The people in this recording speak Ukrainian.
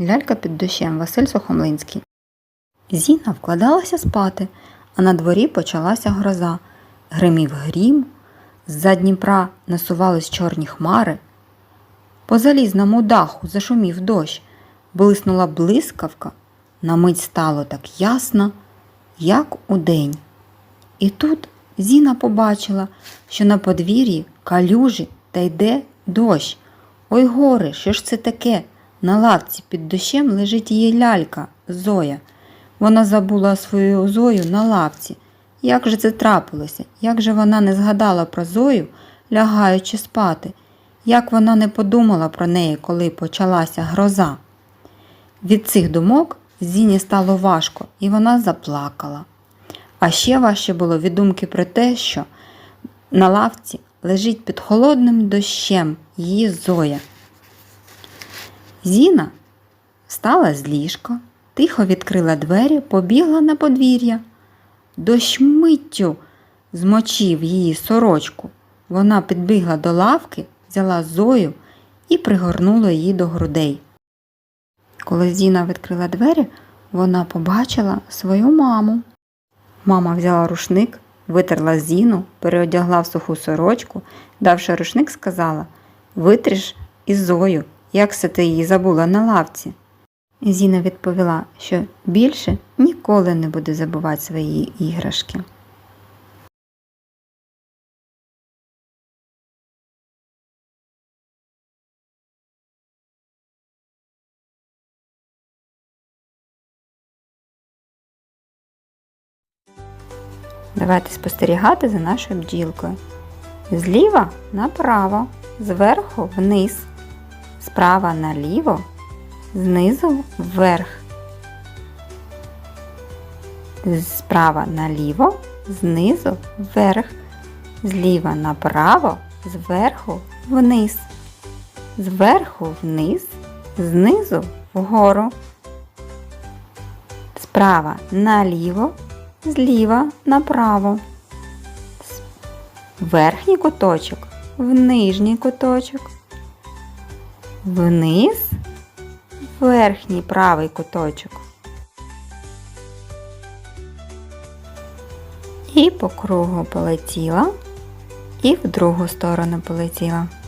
Лялька під дощем Василь Сухомлинський. Зіна вкладалася спати, а на дворі почалася гроза. Гримів грім, з-за Дніпра насувались чорні хмари. По залізному даху зашумів дощ, блиснула блискавка, на мить стало так ясно, як удень. І тут Зіна побачила, що на подвір'ї калюжі та йде дощ. Ой горе, що ж це таке? На лавці під дощем лежить її лялька Зоя. Вона забула свою Зою на лавці. Як же це трапилося? Як же вона не згадала про Зою, лягаючи спати? Як вона не подумала про неї, коли почалася гроза? Від цих думок Зіні стало важко, і вона заплакала. А ще важче було від думки про те, що на лавці лежить під холодним дощем її Зоя. Зіна встала з ліжка, тихо відкрила двері, побігла на подвір'я. Дощ миттю змочив її сорочку. Вона підбігла до лавки, взяла Зою і пригорнула її до грудей. Коли Зіна відкрила двері, вона побачила свою маму. Мама взяла рушник, витерла Зіну, переодягла в суху сорочку, давши рушник, сказала Витриш із Зою, як це ти її забула на лавці. Зіна відповіла, що більше ніколи не буде забувати свої іграшки. Давайте спостерігати за нашою бджілкою. Зліва направо, зверху вниз, справа наліво, знизу вверх. Справа наліво, знизу вверх, зліва направо, зверху вниз, зверху вниз, знизу вгору, справа наліво, зліва направо. Верхній куточок в нижній куточок. Вниз верхній правий куточок. І по кругу полетіла, і в другу сторону полетіла.